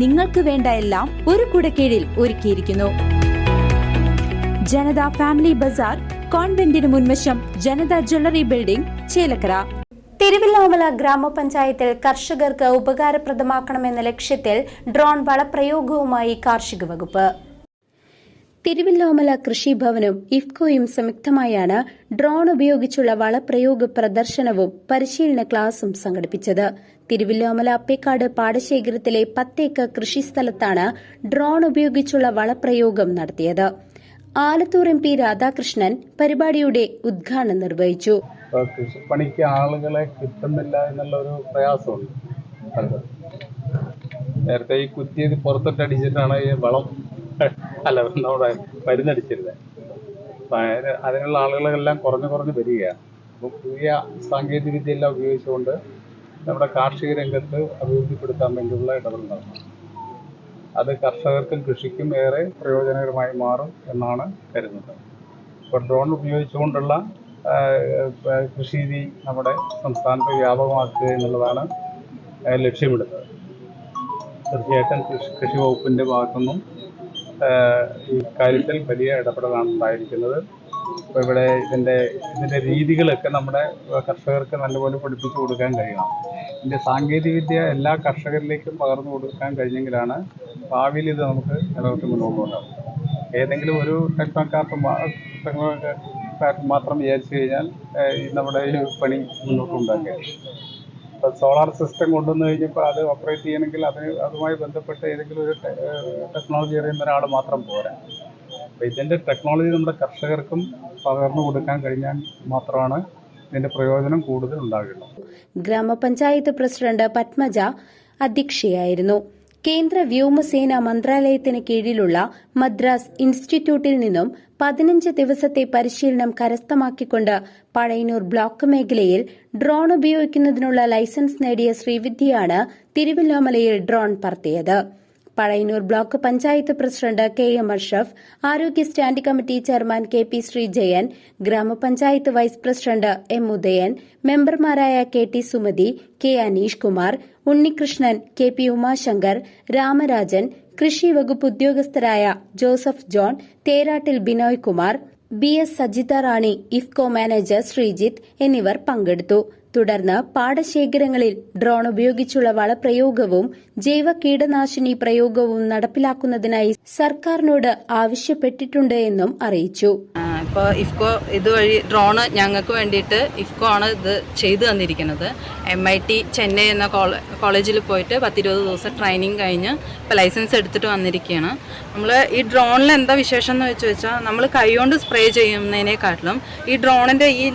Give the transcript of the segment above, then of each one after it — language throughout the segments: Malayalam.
നിങ്ങൾക്ക് വേണ്ട എല്ലാം ഒരു കുടക്കീഴിൽ ഒരുക്കിയിരിക്കുന്നു. ജനത ഫാമിലി ബസാർ കോൺവെന്റിന് മുൻവശം ജനത ജ്വല്ലറി ബിൽഡിംഗ് ചേലക്കര. തിരുവില്ലാമല ഗ്രാമപഞ്ചായത്തിൽ കർഷകർക്ക് ഉപകാരപ്രദമാക്കണമെന്ന ലക്ഷ്യത്തിൽ ഡ്രോൺ വളപ്രയോഗവുമായി കാർഷിക വകുപ്പ്. തിരുവില്ലോമല കൃഷിഭവനും ഇഫ്കോയും സംയുക്തമായാണ് ഡ്രോൺ ഉപയോഗിച്ചുള്ള വളപ്രയോഗ പ്രദർശനവും പരിശീലന ക്ലാസും സംഘടിപ്പിച്ചത്. തിരുവില്ലോമല അപ്പേക്കാട് പാടശേഖരത്തിലെ പത്തേക്കർ കൃഷിസ്ഥലത്താണ് ഡ്രോൺ ഉപയോഗിച്ചുള്ള വളപ്രയോഗം നടത്തിയത്. ആലത്തൂർ എം പി രാധാകൃഷ്ണൻ പരിപാടിയുടെ ഉദ്ഘാടനം നിർവഹിച്ചു. കൃഷിപ്പണിക്ക് ആളുകളെ കിട്ടുന്നില്ല എന്നുള്ള ഒരു പ്രയാസമുണ്ട് നേരത്തെ ഈ കുത്തിയത് പുറത്തിട്ട് അടിച്ചിട്ടാണ് ഈ വളം അല്ല നമ്മുടെ മരുന്നടിച്ചിരുന്നത് അതിനുള്ള ആളുകളെല്ലാം കുറഞ്ഞു കുറഞ്ഞ് വരികയാണ് അപ്പം പുതിയ സാങ്കേതിക വിദ്യയെല്ലാം ഉപയോഗിച്ചുകൊണ്ട് നമ്മുടെ കാർഷിക രംഗത്ത് അഭിവൃദ്ധിപ്പെടുത്താൻ വേണ്ടിയുള്ള ഇടപെടൽ നടത്തണം. അത് കർഷകർക്കും കൃഷിക്കും ഏറെ പ്രയോജനകരമായി മാറും എന്നാണ് കരുതുന്നത്. ഇപ്പോൾ ഡ്രോൺ ഉപയോഗിച്ചുകൊണ്ടുള്ള കൃഷിരീതി നമ്മുടെ സംസ്ഥാനത്ത് വ്യാപകമാക്കുക എന്നുള്ളതാണ് ലക്ഷ്യമിടുന്നത്. തീർച്ചയായിട്ടും കൃഷി കൃഷി വകുപ്പിന്റെ ഭാഗത്തുനിന്നും ഈ കാര്യത്തിൽ വലിയ ഇടപെടലാണ് ഉണ്ടായിരിക്കുന്നത് ഇപ്പോൾ ഇവിടെ ഇതിന്റെ ഇതിന്റെ രീതികളൊക്കെ നമ്മുടെ കർഷകർക്ക് നല്ലപോലെ പഠിപ്പിച്ചു കൊടുക്കാൻ കഴിയണം. ഇതിന്റെ സാങ്കേതികവിദ്യ എല്ലാ കർഷകരിലേക്കും പകർന്നു കൊടുക്കാൻ കഴിഞ്ഞെങ്കിലാണ് ഭാവിയിൽ ഇത് നമുക്ക് നിലനിർത്തി മുന്നോട്ട് കൊണ്ടുപോകാം ഏതെങ്കിലും ഒരു ടെക്നോക്കാർക്ക് ടെക്നോക്കാർക്ക് മാത്രം വിചാരിച്ചു കഴിഞ്ഞാൽ നമ്മുടെ ഈ പണി മുന്നോട്ട് ഉണ്ടാക്കുക സോളാർ സിസ്റ്റം കൊണ്ടുവന്നു കഴിഞ്ഞപ്പോൾ അത് ഓപ്പറേറ്റ് ചെയ്യണമെങ്കിൽ അതിന് അതുമായി ബന്ധപ്പെട്ട് ഏതെങ്കിലും ഒരു ടെക്നോളജി അറിയുന്ന ഒരാൾ മാത്രം പോരാ. അപ്പോൾ ഇതിന്റെ ടെക്നോളജി നമ്മുടെ കർഷകർക്കും പകർന്നു കൊടുക്കാൻ കഴിഞ്ഞാൽ മാത്രമാണ് ഇതിന്റെ പ്രയോജനം കൂടുതൽ ഉണ്ടാകുള്ളൂ ഗ്രാമപഞ്ചായത്ത് പ്രസിഡന്റ് പത്മജ അധ്യക്ഷയായിരുന്നു. കേന്ദ്ര വ്യോമസേന മന്ത്രാലയത്തിന് കീഴിലുള്ള മദ്രാസ് ഇൻസ്റ്റിറ്റ്യൂട്ടിൽ നിന്നും പതിനഞ്ച് ദിവസത്തെ പരിശീലനം കരസ്ഥമാക്കിക്കൊണ്ട് പഴയന്നൂർ ബ്ലോക്ക് മേഖലയിൽ ഡ്രോൺ ഉപയോഗിക്കുന്നതിനുള്ള ലൈസൻസ് നേടിയ ശ്രീവിദ്യയാണ് തിരുവല്ലോമലയിൽ drone പറത്തിയത്. Pazhayannur block panchayat president K M Ashraf ആരോഗ്യ standing committee chairman K P Sreejayan ഗ്രാമപഞ്ചായത്ത് വൈസ് പ്രസിഡന്റ് എം ഉദയൻ മെമ്പർമാരായ K T Sumathi K Aneesh Kumar Unnikrishnan K P Umashankar Ramarajan കൃഷി വകുപ്പ് ഉദ്യോഗസ്ഥരായ Joseph John Therattil Binoy Kumar B S Sajitha Rani IFFCO manager Sreejith എന്നിവർ പങ്കെടുത്തു. തുടർന്ന് പാടശേഖരങ്ങളിൽ ഡ്രോൺ ഉപയോഗിച്ചുള്ള വളപ്രയോഗവും ജൈവ കീടനാശിനി പ്രയോഗവും നടപ്പിലാക്കുന്നതിനായി സർക്കാരിനോട് ആവശ്യപ്പെട്ടിട്ടുണ്ട് എന്നും അറിയിച്ചു. ഇപ്പോൾ ഇഫ്കോ ഇതുവഴി ഡ്രോണ് ഞങ്ങൾക്ക് വേണ്ടിയിട്ട് ഇഫ്കോ ആണ് ഇത് ചെയ്തു തന്നിരിക്കുന്നത്. എം ഐ ടി ചെന്നൈ എന്ന കോളേ കോളേജിൽ പോയിട്ട് പത്തിരുപത് ദിവസം ട്രെയിനിങ് കഴിഞ്ഞ് ഇപ്പോൾ ലൈസൻസ് എടുത്തിട്ട് വന്നിരിക്കുകയാണ് നമ്മൾ ഈ ഡ്രോണിൽ എന്താ വിശേഷം എന്ന് വെച്ച് വെച്ചാൽ നമ്മൾ കൈകൊണ്ട് സ്പ്രേ ചെയ്യുന്നതിനെക്കാട്ടിലും ഈ ഡ്രോണിന്റെ ഈ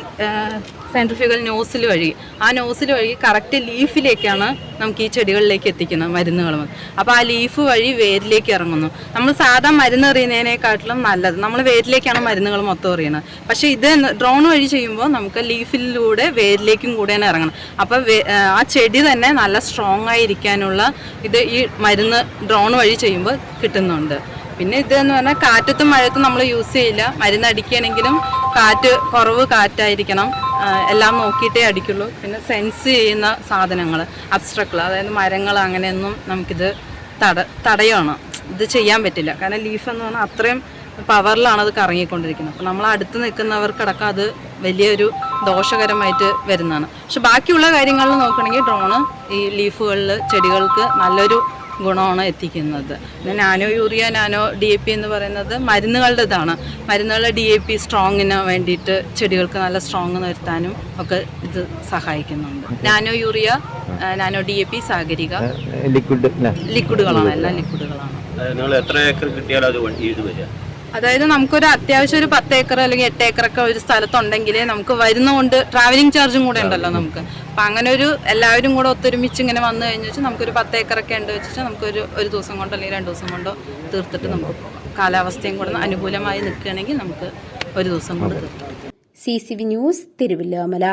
സെൻട്രിഫ്യൂഗൽ നോസിൽ വഴി. ആ നോസിൽ വഴി കറക്റ്റ് ലീഫിലേക്കാണ് നമുക്ക് ഈ ചെടികളിലേക്ക് എത്തിക്കുന്നത് മരുന്നുകൾ. അപ്പോൾ ആ ലീഫ് വഴി വേരിലേക്ക് ഇറങ്ങുന്നു. നമ്മൾ സാധാ മരുന്ന് എറിയുന്നതിനെക്കാട്ടിലും നല്ലത്. നമ്മൾ വേരിലേക്കാണ് മരുന്നുകൾ മൊത്തം എറിയുന്നത്. പക്ഷേ ഇത് ഡ്രോൺ വഴി ചെയ്യുമ്പോൾ നമുക്ക് ലീഫിലൂടെ വേരിലേക്കും കൂടെയാണ് ഇറങ്ങണം. അപ്പോൾ ആ ചെടി തന്നെ നല്ല സ്ട്രോങ് ആയിരിക്കാനുള്ള ഇത് ഈ മരുന്ന് ഡ്രോൺ വഴി ചെയ്യുമ്പോൾ കിട്ടുന്നുണ്ട്. പിന്നെ ഇതെന്ന് പറഞ്ഞാൽ കാറ്റത്തും മഴത്തും നമ്മൾ യൂസ് ചെയ്യില്ല. മരുന്ന് അടിക്കുകയാണെങ്കിലും കാറ്റ് കുറവ് കാറ്റായിരിക്കണം. എല്ലാം നോക്കിയിട്ടേ അടിക്കുള്ളൂ. പിന്നെ സെൻസ് ചെയ്യുന്ന സാധനങ്ങൾ അബ്സ്ട്രക്കൾ അതായത് മരങ്ങൾ അങ്ങനെയൊന്നും നമുക്കിത് തട തടയണം. ഇത് ചെയ്യാൻ പറ്റില്ല. കാരണം ലീഫ് എന്ന് പറഞ്ഞാൽ അത്രയും പവറിലാണ് അത് കറങ്ങിക്കൊണ്ടിരിക്കുന്നത്. അപ്പോൾ നമ്മൾ അടുത്ത് നിൽക്കുന്നവർക്കടക്കം അത് വലിയൊരു ദോഷകരമായിട്ട് വരുന്നതാണ്. പക്ഷെ ബാക്കിയുള്ള കാര്യങ്ങളിൽ നോക്കുകയാണെങ്കിൽ ഡ്രോണ് ഈ ലീഫുകളിൽ ചെടികൾക്ക് നല്ലൊരു ഗുണമാണ് എത്തിക്കുന്നത്. പിന്നെ nano urea nano D A P എന്ന് പറയുന്നത് മരുന്നുകളുടെ ഇതാണ് മരുന്നുകളുടെ ഡി എ പി സ്ട്രോങ്ങിന് വേണ്ടിയിട്ട് ചെടികൾക്ക് നല്ല സ്ട്രോങ് നിർത്താനും ഒക്കെ ഇത് സഹായിക്കുന്നുണ്ട്. Nano urea nano D A P Sagarika liquid ലിക്വിഡുകളാണ്. എല്ലാം ലിക്വിഡുകളാണ്. നിങ്ങൾ എത്ര ഏക്കർ കിട്ടിയാലും അത് വണ്ടി വരിക. അതായത് നമുക്കൊരു അത്യാവശ്യം ഒരു പത്ത് ഏക്കർ അല്ലെങ്കിൽ എട്ട് ഏക്കറൊക്കെ ഒരു സ്ഥലത്തുണ്ടെങ്കിൽ നമുക്ക് വരുന്നതുകൊണ്ട് ട്രാവലിംഗ് ചാർജും കൂടെ ഉണ്ടല്ലോ നമുക്ക്. അപ്പം അങ്ങനെ ഒരു എല്ലാവരും കൂടെ ഒത്തൊരുമിച്ച് ഇങ്ങനെ വന്നു കഴിഞ്ഞ് വെച്ചാൽ നമുക്കൊരു പത്ത് ഏക്കറൊക്കെ ഉണ്ട് വെച്ചിട്ട് നമുക്കൊരു ഒരു ദിവസം കൊണ്ടോ അല്ലെങ്കിൽ രണ്ട് ദിവസം കൊണ്ടോ തീർത്തിട്ട് നമുക്ക് പോകാം. കാലാവസ്ഥയും കൂടെ അനുകൂലമായി നിൽക്കുകയാണെങ്കിൽ നമുക്ക് ഒരു ദിവസം കൊണ്ട് തീർക്കാം. C C V news Thiruvilwamala